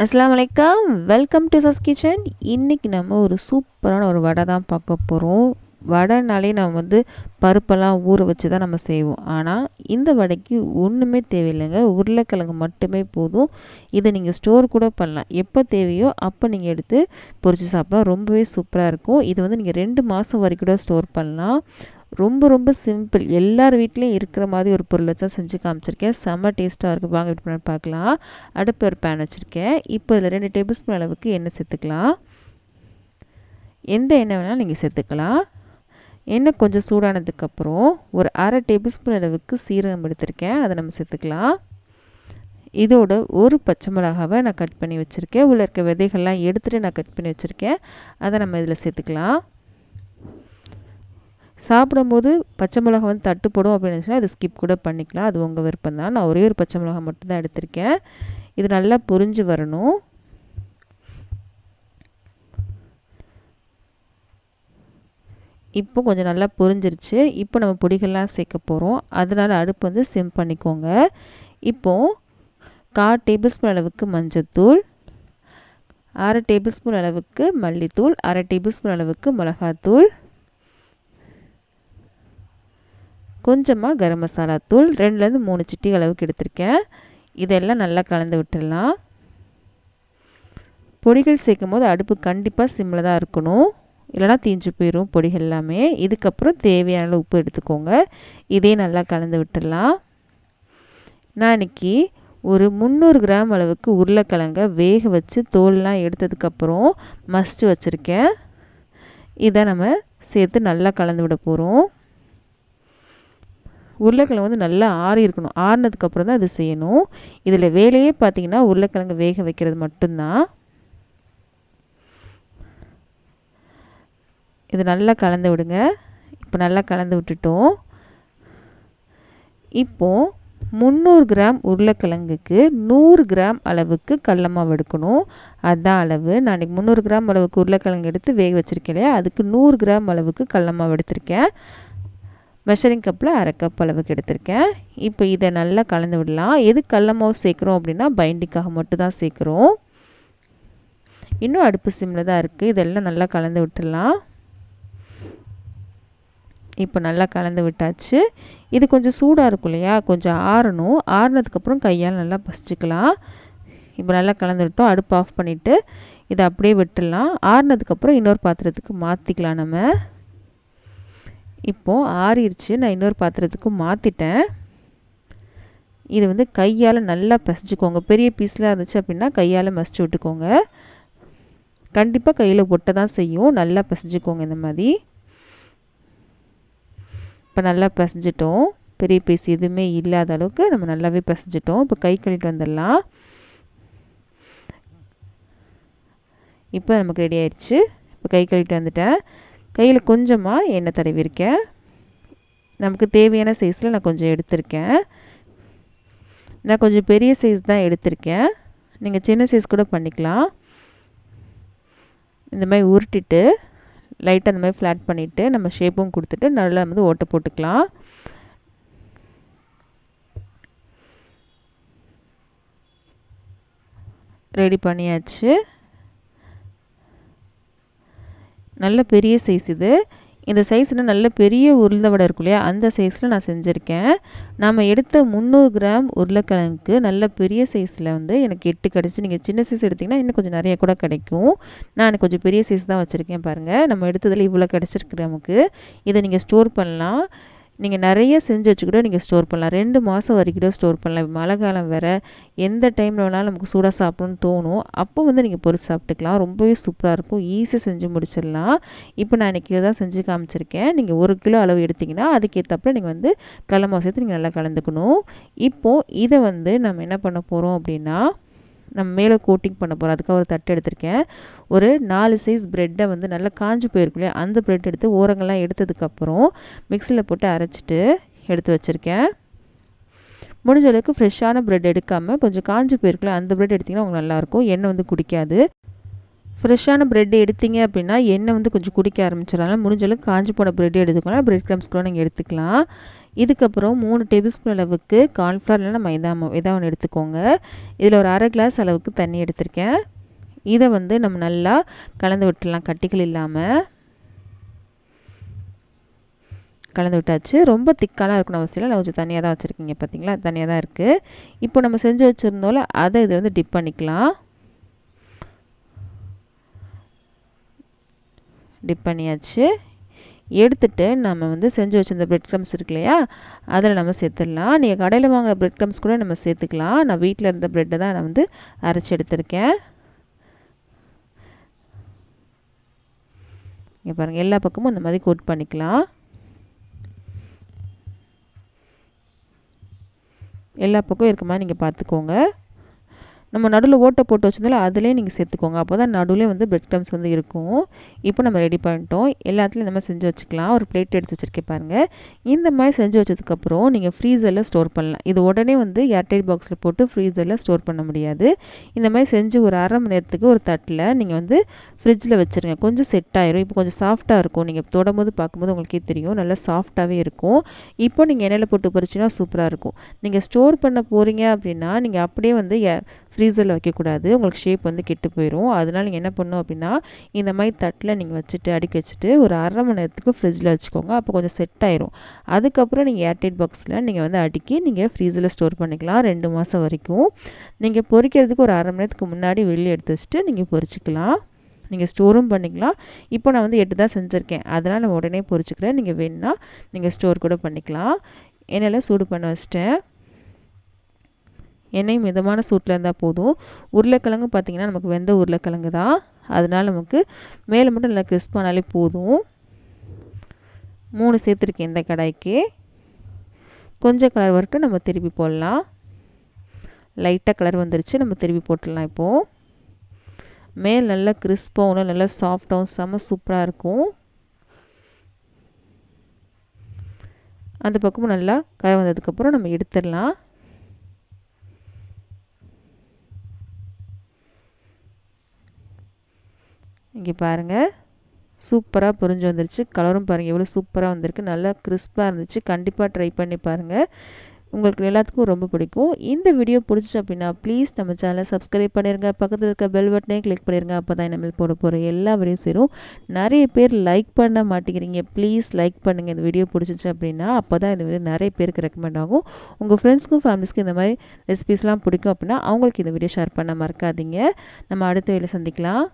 அஸ்லாம் வலைக்கம் welcome to சஸ் kitchen இன்றைக்கி நம்ம ஒரு சூப்பரான ஒரு வடை தான் பார்க்க போகிறோம் வடைனாலே நம்ம வந்து பருப்பெல்லாம் ஊற வச்சு தான் நம்ம செய்வோம். ஆனால் இந்த வடைக்கு ஒன்றுமே தேவையில்லைங்க. உருளைக்கிழங்கு மட்டுமே போதும். இதை நீங்கள் ஸ்டோர் கூட பண்ணலாம். எப்போ தேவையோ அப்போ நீங்கள் எடுத்து பொரித்து சாப்பிட்டா ரொம்பவே சூப்பராக இருக்கும். இது வந்து நீங்கள் ரெண்டு மாதம் வரைக்கும் கூட ஸ்டோர் பண்ணலாம். ரொம்ப ரொம்ப சிம்பிள். எல்லார் வீட்லேயும் இருக்கிற மாதிரி ஒரு பொருள் வச்சா செஞ்சு காமிச்சிருக்கேன். செம்ம டேஸ்ட்டாக இருக்குது வாங்க எப்படி பண்ணி பார்க்கலாம். அடுப்பு ஒரு பேன் வச்சுருக்கேன். இப்போ இதில் ரெண்டு டேபிள் ஸ்பூன் அளவுக்கு எண்ணெய் சேர்த்துக்கலாம். எந்த எண்ணெய் வேணாலும் நீங்கள் சேர்த்துக்கலாம். எண்ணெய் கொஞ்சம் சூடானதுக்கப்புறம் ஒரு அரை டேபிள் ஸ்பூன் அளவுக்கு சீரகம் எடுத்திருக்கேன். அதை நம்ம சேர்த்துக்கலாம். இதோட ஒரு பச்சை மிளகாவை நான் கட் பண்ணி வச்சுருக்கேன். உள்ளே இருக்க விதைகள்லாம் எடுத்துகிட்டு நான் கட் பண்ணி வச்சுருக்கேன். அதை நம்ம இதில் சேர்த்துக்கலாம். சாப்பிடும்போது பச்சை மிளகா வந்து தட்டுப்படும் அப்படின்னு நினச்சினா அதை ஸ்கிப் கூட பண்ணிக்கலாம். அது உங்கள் விருப்பம் தான். நான் ஒரே ஒரு பச்சை மிளகா மட்டும்தான் எடுத்திருக்கேன். இது நல்லா புரிஞ்சு வரணும். இப்போ கொஞ்சம் நல்லா புரிஞ்சிருச்சு. இப்போ நம்ம பொடிகள்லாம் சேர்க்க போகிறோம் அதனால் அடுப்பு வந்து சிம் பண்ணிக்கோங்க. இப்போது கால் டேபிள் ஸ்பூன் அளவுக்கு மஞ்சத்தூள் அரை டேபிள் ஸ்பூன் அளவுக்கு மல்லித்தூள் அரை டேபிள் ஸ்பூன் அளவுக்கு மிளகாத்தூள் கொஞ்சமாக கரம் மசாலா தூள் ரெண்டுலேருந்து மூணு சிட்டி அளவுக்கு எடுத்திருக்கேன். இதெல்லாம் நல்லா கலந்து விட்டுடலாம் பொடிகள் சேர்க்கும் போது அடுப்பு கண்டிப்பாக சிம்மில் தான் இருக்கணும். இல்லைனா தீஞ்சு போயிடும் பொடிகள் எல்லாமே. இதுக்கப்புறம் தேவையான உப்பு எடுத்துக்கோங்க. இதே நல்லா கலந்து விட்டுடலாம் நான் இன்றைக்கி ஒரு முந்நூறு கிராம் அளவுக்கு உருளைக்கிழங்க வேக வச்சு தோல்லாம் எடுத்ததுக்கப்புறம் மஸ்ட்டு வச்சுருக்கேன். இதை நம்ம சேர்த்து நல்லா கலந்து விட போகிறோம் உருளைக்கிழங்கு வந்து நல்லா ஆறி இருக்கணும். ஆறினதுக்கப்புறம் தான் அது செய்யணும். இதில் வேலையே பார்த்திங்கன்னா உருளைக்கிழங்கு வேக வைக்கிறது மட்டும்தான். இது நல்லா கலந்து விடுங்க. இப்போ நல்லா கலந்து விட்டுட்டோம். இப்போது முந்நூறு கிராம் உருளைக்கிழங்குக்கு நூறு கிராம் அளவுக்கு கடலமாவு எடுக்கணும். அதுதான் அளவு. நான் இன்றைக்கி முந்நூறு கிராம் அளவுக்கு உருளைக்கிழங்கு எடுத்து வேக வச்சுருக்கேன் இல்லையா? அதுக்கு நூறு கிராம் அளவுக்கு கடல மாவு எடுத்திருக்கேன். மெஷரிங் கப்பில் அரை கப் அளவுக்கு எடுத்திருக்கேன். இப்போ இதை நல்லா கலந்து விடலாம். எது கடல மாவு சேர்க்குறோம் அப்படின்னா பைண்டிக்காக மட்டும் தான் சேர்க்குறோம். இன்னும் அடுப்பு சிம்மில் தான் இருக்குது இதெல்லாம் நல்லா கலந்து விட்டுடலாம். இப்போ நல்லா கலந்து விட்டாச்சு. இது கொஞ்சம் சூடாக இருக்கும் இல்லையா? கொஞ்சம் ஆறணும். ஆறுனதுக்கப்புறம் கையால் நல்லா பசிச்சுக்கலாம். இப்போ நல்லா கலந்து விட்டோம். அடுப்பு ஆஃப் பண்ணிவிட்டு இதை அப்படியே விட்டுடலாம். ஆறுனதுக்கப்புறம் இன்னொரு பாத்திரத்துக்கு மாற்றிக்கலாம் நம்ம. இப்போது ஆறிடுச்சு நான் இன்னொரு பாத்திரத்துக்கு மாற்றிட்டேன் இது வந்து கையால் நல்லா பசிச்சுக்கோங்க. பெரிய பீஸில் இருந்துச்சு அப்படின்னா கையால் மசிச்சு விட்டுக்கோங்க. கண்டிப்பாக கையில் ஒட்ட தான் செய்யும். நல்லா பசிச்சுக்கோங்க இந்த மாதிரி. இப்போ நல்லா பசிஞ்சிட்டோம். பெரிய பீஸ் எதுவுமே இல்லாத அளவுக்கு நம்ம நல்லாவே பசிஞ்சிட்டோம். இப்போ கை கழுவிட்டு வந்துடலாம். இப்போ நமக்கு ரெடி ஆயிடுச்சு இப்போ கை கழுவிட்டு வந்துட்டேன். கையில் கொஞ்சமாக எண்ணெய் தடவிருக்கேன் நமக்கு தேவையான சைஸில் நான் கொஞ்சம் எடுத்திருக்கேன். நான் கொஞ்சம் பெரிய சைஸ் தான் எடுத்திருக்கேன். நீங்கள் சின்ன சைஸ் கூட பண்ணிக்கலாம். இந்த மாதிரி உருட்டிட்டு லைட்டாக அந்த மாதிரி ஃப்ளாட் பண்ணிவிட்டு நம்ம ஷேப்பும் கொடுத்துட்டு நல்லா வந்து ஓட்டை போட்டுக்கலாம். ரெடி பண்ணியாச்சு. நல்ல பெரிய சைஸ் இது. இந்த சைஸில் நல்ல பெரிய உருளை வடை இருக்கும் இல்லையா? அந்த சைஸில் நான் செஞ்சுருக்கேன். நம்ம எடுத்த முந்நூறு கிராம் உருளைக்கிழங்குக்கு நல்ல பெரிய சைஸில் வந்து எனக்கு எட்டு கிடச்சி நீங்கள் சின்ன சைஸ் எடுத்திங்கன்னா இன்னும் கொஞ்சம் நிறைய கூட கிடைக்கும். நான் கொஞ்சம் பெரிய சைஸ் தான் வச்சுருக்கேன் பாருங்கள் நம்ம எடுத்ததில் இவ்வளோ கிடச்சிருக்கு நமக்கு. இதை நீங்கள் ஸ்டோர் பண்ணலாம். நீங்கள் நிறைய செஞ்சு வச்சு கூட நீங்கள் ஸ்டோர் பண்ணலாம். ரெண்டு மாதம் வரைக்கும் கூட ஸ்டோர் பண்ணலாம். மழை காலம் வேறு எந்த டைமில் வேணாலும் நமக்கு சூடாக சாப்பிடணும்னு தோணும். அப்போ வந்து நீங்கள் பொறிச்சு சாப்பிட்டுக்கலாம். ரொம்பவே சூப்பராக இருக்கும். ஈஸியாக செஞ்சு முடிச்சிடலாம். இப்போ நான் இன்றைக்கி தான் செஞ்சு காமிச்சிருக்கேன். நீங்கள் ஒரு கிலோ அளவு எடுத்திங்கன்னா அதுக்கேற்றப்ப நீங்கள் வந்து கடல சேர்த்து நீங்கள் நல்லா கலந்துக்கணும். இப்போது இதை வந்து நம்ம என்ன பண்ண போகிறோம் அப்படின்னா நம்ம மேலே கோட்டிங் பண்ண போகிறோம் அதுக்காக ஒரு தட்டு எடுத்திருக்கேன். ஒரு நாலு சைஸ் ப்ரெட்டை வந்து நல்லா காஞ்சி போயிருக்கு இல்லையா? அந்த ப்ரெட் எடுத்து ஓரங்கள்லாம் எடுத்ததுக்கப்புறம் மிக்சியில் போட்டு அரைச்சிட்டு எடுத்து வச்சுருக்கேன். முடிஞ்ச அளவுக்கு ஃப்ரெஷ்ஷான ப்ரெட் எடுக்காமல் கொஞ்சம் காஞ்சி போயிருக்குல்ல அந்த ப்ரெட் எடுத்திங்கன்னா உங்களுக்கு நல்லாயிருக்கும் எண்ணெய் வந்து குடிக்காது. ஃப்ரெஷ்ஷான ப்ரெட் எடுத்தீங்க அப்படின்னா எண்ணெய் வந்து கொஞ்சம் குடிக்க ஆரம்பிச்சிடலாம். முடிஞ்சளவுக்கு காஞ்சி போன ப்ரெட் எடுத்துக்கலாம் ப்ரெட் க்ரம்ஸ் கூட நீங்கள் எடுத்துக்கலாம். இதுக்கப்புறம் மூணு டேபிள் ஸ்பூன் அளவுக்கு கார்ன்ஃப்ளவர் இல்லைனா மைதா மாவு இதாக ஒன்று எடுத்துக்கோங்க. இதில் ஒரு அரை கிளாஸ் அளவுக்கு தண்ணி எடுத்திருக்கேன். இதை வந்து நம்ம நல்லா கலந்து விட்டுடலாம். கட்டிகள் இல்லாமல் கலந்து விட்டாச்சு. ரொம்ப திக்காலாம் இருக்கணும் அவசியம் இல்லை. கொஞ்சம் தனியாக தான் வச்சுருக்கீங்க பார்த்தீங்களா தனியாக தான் இருக்குது இப்போ நம்ம செஞ்சு வச்சுருந்தோம்ல அதை இதை வந்து டிப் பண்ணிக்கலாம். டிப் பண்ணியாச்சு. எடுத்துட்டு நம்ம வந்து செஞ்சு வச்சுருந்த பிரெட் க்ரம்ஸ் இருக்கு இல்லையா அதில் நம்ம சேர்த்துடலாம். நீங்கள் கடையில் வாங்குகிற பிரெட் க்ரம்ஸ் கூட நம்ம சேர்த்துக்கலாம். நான் வீட்டில் இருந்த ப்ரெட்டை தான் நான் வந்து அரைச்சி எடுத்திருக்கேன். இங்கே பாருங்கள் எல்லா பக்கமும் இந்த மாதிரி கோட் பண்ணிக்கலாம். எல்லா பக்கம் இருக்க மாதிரி நீங்கள் பார்த்துக்கோங்க. நம்ம நடுவில் ஓட்டை போட்டு வச்சிருந்தாலும் அதிலே நீங்கள் சேர்த்துக்கோங்க. அப்போ தான் நடுவில் வந்து பிரெட் க்ரம்ஸ் வந்து இருக்கும். இப்போ நம்ம ரெடி பண்ணிட்டோம். எல்லாத்துலேயும் இந்த மாதிரி செஞ்சு வச்சுக்கலாம். ஒரு பிளேட் எடுத்து வச்சுருக்கேன் பாருங்கள் இந்த மாதிரி செஞ்சு வச்சதுக்கப்புறம் நீங்கள் ஃப்ரீசரில் ஸ்டோர் பண்ணலாம். இது உடனே வந்து ஏர்டைட் பாக்ஸில் போட்டு ஃப்ரீசரில் ஸ்டோர் பண்ண முடியாது. இந்த மாதிரி செஞ்சு ஒரு அரை மணி நேரத்துக்கு ஒரு தட்டில் நீங்கள் வந்து ஃப்ரிட்ஜில் வச்சுருங்க. கொஞ்சம் செட் ஆயிரும். இப்போ கொஞ்சம் சாஃப்ட்டாக இருக்கும். நீங்கள் தொடும்போது பார்க்கும்போது உங்களுக்கே தெரியும். நல்லா சாஃப்ட்டாகவே இருக்கும். இப்போ நீங்கள் எண்ணெயில் போட்டு பொறிச்சின்னா சூப்பராக இருக்கும். நீங்கள் ஸ்டோர் பண்ண போகிறீங்க அப்படின்னா நீங்கள் அப்படியே வந்து ஃப்ரீசரில் வைக்கக்கூடாது. உங்களுக்கு ஷேப் வந்து கெட்டு போயிடும் அதனால் நீங்கள் என்ன பண்ணும் அப்படின்னா இந்த மாதிரி தட்டில் நீங்கள் வச்சுட்டு அடுக்கி வச்சுட்டு ஒரு அரை மணி நேரத்துக்கு ஃப்ரிட்ஜில் வச்சுக்கோங்க. அப்போ கொஞ்சம் செட் ஆயிரும். அதுக்கப்புறம் நீங்கள் ஏர்டைட் பாக்ஸில் நீங்கள் வந்து அடுக்கி நீங்கள் ஃப்ரீஸில் ஸ்டோர் பண்ணிக்கலாம். ரெண்டு மாதம் வரைக்கும். நீங்கள் பொறிக்கிறதுக்கு ஒரு அரை மணி நேரத்துக்கு முன்னாடி வெளியே எடுத்து வச்சுட்டு நீங்கள் பொறிச்சிக்கலாம். நீங்கள் ஸ்டோரும் பண்ணிக்கலாம். இப்போ நான் வந்து எட்டு தான் செஞ்சுருக்கேன். அதனால் நான் உடனே பொறிச்சிக்கிறேன். நீங்கள் வேணுன்னா நீங்கள் ஸ்டோர் கூட பண்ணிக்கலாம். என்னெல்லாம் சூடு பண்ண வச்சிட்டேன். எண்ணெய் மிதமான சூட்டில் இருந்தால் போதும். உருளைக்கிழங்கு பார்த்திங்கன்னா நமக்கு வெந்த உருளைக்கிழங்கு தான். அதனால் நமக்கு மேலே மட்டும் நல்லா கிறிஸ்பானாலே போதும். மூணு சேர்த்துருக்கேன் இந்த கடாய்க்கு. கொஞ்சம் கலர் வரட்டும் நம்ம திருப்பி போடலாம். லைட்டாக கலர் வந்துருச்சு நம்ம திருப்பி போட்டுடலாம் இப்போது மேல் நல்லா கிறிஸ்பாகவும் நல்லா சாஃப்டாகவும் செம்ம சூப்பராக இருக்கும். அந்த பக்கமும் நல்லா கலர் வந்ததுக்கப்புறம் நம்ம எடுத்துடலாம். இங்கே பாருங்கள் சூப்பராக புரிஞ்சு வந்துருச்சு. கலரும் பாருங்கள் எவ்வளோ சூப்பராக வந்திருக்கு. நல்லா கிறிஸ்பாக இருந்துச்சு. கண்டிப்பாக ட்ரை பண்ணி பாருங்கள் உங்களுக்கு எல்லாத்துக்கும் ரொம்ப பிடிக்கும். இந்த வீடியோ பிடிச்சிச்சு அப்படின்னா ப்ளீஸ் நம்ம சேனலை சப்ஸ்கிரைப் பண்ணிடுங்க பக்கத்தில் இருக்க பெல் பட்டனே கிளிக் பண்ணிடுங்க அப்போ தான் நம்ம போட போகிற எல்லா வீடியோ சேரும். நிறைய பேர் லைக் பண்ண மாட்டேங்கிறீங்க. ப்ளீஸ் லைக் பண்ணுங்கள் இந்த வீடியோ பிடிச்சிச்சு அப்படின்னா அப்போ தான் இந்த வீடியோ நிறைய பேருக்கு ரெக்கமெண்ட் ஆகும். உங்கள் ஃப்ரெண்ட்ஸ்க்கும் ஃபேமிலிஸ்க்கும் இந்த மாதிரி ரெசிபிஸ்லாம் பிடிக்கும் அப்படின்னா அவங்களுக்கு இந்த வீடியோ ஷேர் பண்ண மறக்காதீங்க. நம்ம அடுத்த வீடியோ சந்திக்கலாம்.